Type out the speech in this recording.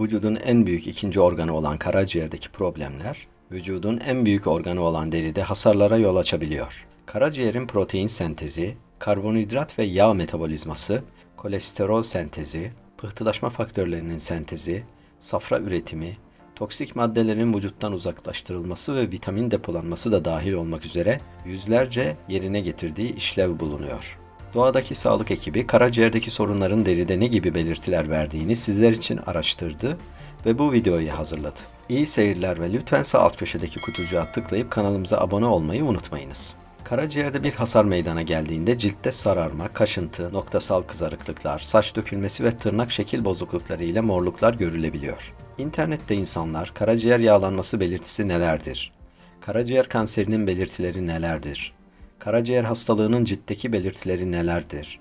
vücudun en büyük ikinci organı olan karaciğerdeki problemler, vücudun en büyük organı olan deride hasarlara yol açabiliyor. Karaciğerin protein sentezi, karbonhidrat ve yağ metabolizması, kolesterol sentezi, pıhtılaşma faktörlerinin sentezi, safra üretimi, toksik maddelerin vücuttan uzaklaştırılması ve vitamin depolanması da dahil olmak üzere yüzlerce yerine getirdiği işlev bulunuyor. Doğadaki sağlık ekibi karaciğerdeki sorunların deride ne gibi belirtiler verdiğini sizler için araştırdı ve bu videoyu hazırladı. İyi seyirler ve lütfen sağ alt köşedeki kutucuğa tıklayıp kanalımıza abone olmayı unutmayınız. Karaciğerde bir hasar meydana geldiğinde ciltte sararma, kaşıntı, noktasal kızarıklıklar, saç dökülmesi ve tırnak şekil bozuklukları ile morluklar görülebiliyor. İnternette insanlar karaciğer yağlanması belirtisi nelerdir? Karaciğer kanserinin belirtileri nelerdir? Karaciğer hastalığının ciltteki belirtileri nelerdir?